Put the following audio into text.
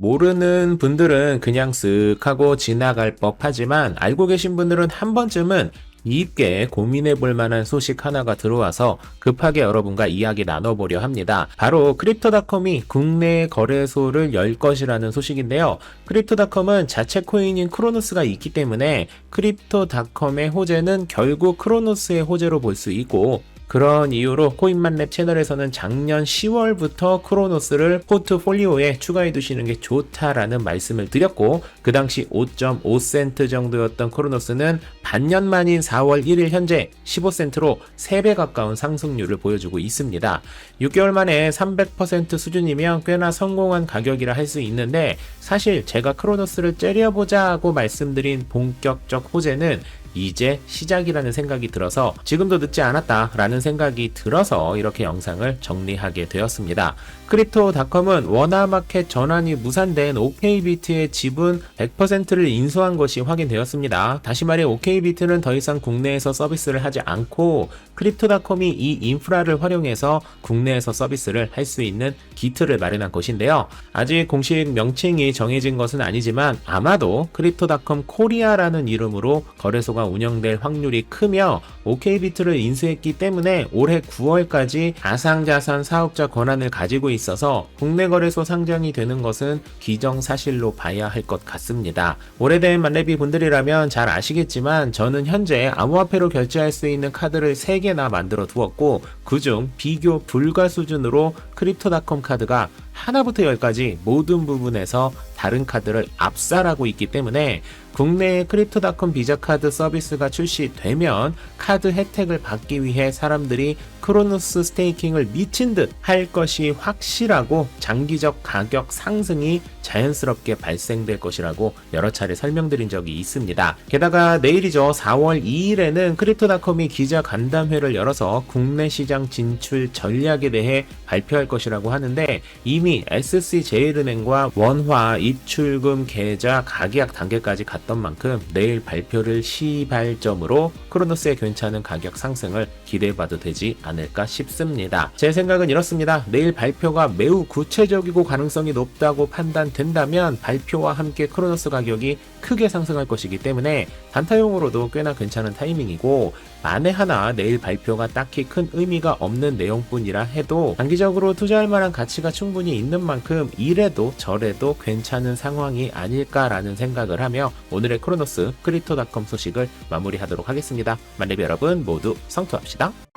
모르는 분들은 그냥 쓱 하고 지나갈 법하지만 알고 계신 분들은 한 번쯤은 깊게 고민해 볼 만한 소식 하나가 들어와서 급하게 여러분과 이야기 나눠보려 합니다. 바로 크립토닷컴이 국내 거래소를 열 것이라는 소식인데요. 크립토닷컴은 자체 코인인 크로노스가 있기 때문에 크립토닷컴의 호재는 결국 크로노스의 호재로 볼 수 있고 그런 이유로 코인만랩 채널에서는 작년 10월부터 크로노스를 포트폴리오에 추가해 두시는 게 좋다라는 말씀을 드렸고 그 당시 5.5센트 정도였던 크로노스는 반년 만인 4월 1일 현재 15센트로 3배 가까운 상승률을 보여주고 있습니다. 6개월 만에 300% 수준이면 꽤나 성공한 가격이라 할 수 있는데 사실 제가 크로노스를 째려보자 고 말씀드린 본격적 호재는 이제 시작이라는 생각이 들어서 지금도 늦지 않았다라는 생각이 들어서 이렇게 영상을 정리하게 되었습니다. 크립토닷컴은 원화마켓 전환이 무산된 OK비트의 지분 100%를 인수한 것이 확인되었습니다. 다시 말해 OK비트는 더 이상 국내에서 서비스를 하지 않고 크립토닷컴이 이 인프라를 활용해서 국내에서 서비스를 할 수 있는 기틀을 마련한 것인데요. 아직 공식 명칭이 정해진 것은 아니지만 아마도 크립토닷컴 코리아라는 이름으로 거래소가 운영될 확률이 크며 OK비트를 인수했기 때문에 올해 9월까지 가상자산 사업자 권한을 가지고 있어서 국내 거래소 상장이 되는 것은 기정사실로 봐야 할 것 같습니다. 오래된 만렙이 분들이라면 잘 아시겠지만 저는 현재 암호화폐로 결제할 수 있는 카드를 3개나 만들어 두었고 그중 비교 불가 수준으로 크립토닷컴 카드가 하나부터 열까지 모든 부분에서 다른 카드를 압살하고 있기 때문에 국내에 크립토닷컴 비자 카드 서비스가 출시되면 카드 혜택을 받기 위해 사람들이 크로노스 스테이킹을 미친 듯 할 것이 확실하고 장기적 가격 상승이 자연스럽게 발생될 것이라고 여러 차례 설명드린 적이 있습니다. 게다가 내일이죠. 4월 2일에는 크립토닷컴이 기자 간담회를 열어서 국내 시장 진출 전략에 대해 발표할 것이라고 하는데 이미 SC제일은행과 원화 입출금 계좌 가계약 단계까지 갔던 만큼 내일 발표를 시발점으로 크로노스의 괜찮은 가격 상승을 기대해봐도 되지 않을까 싶습니다. 제 생각은 이렇습니다. 내일 발표가 매우 구체적이고 가능성이 높다고 판단된다면 발표와 함께 크로노스 가격이 크게 상승할 것이기 때문에 단타용으로도 꽤나 괜찮은 타이밍이고 만에 하나 내일 발표가 딱히 큰 의미가 없는 내용뿐이라 해도 단기적으로 투자할 만한 가치가 충분히 있는 만큼 이래도 저래도 괜찮은 상황이 아닐까라는 생각을 하며 오늘의 크로노스 크립토닷컴 소식을 마무리하도록 하겠습니다. 만렙 여러분 모두 성투합시다.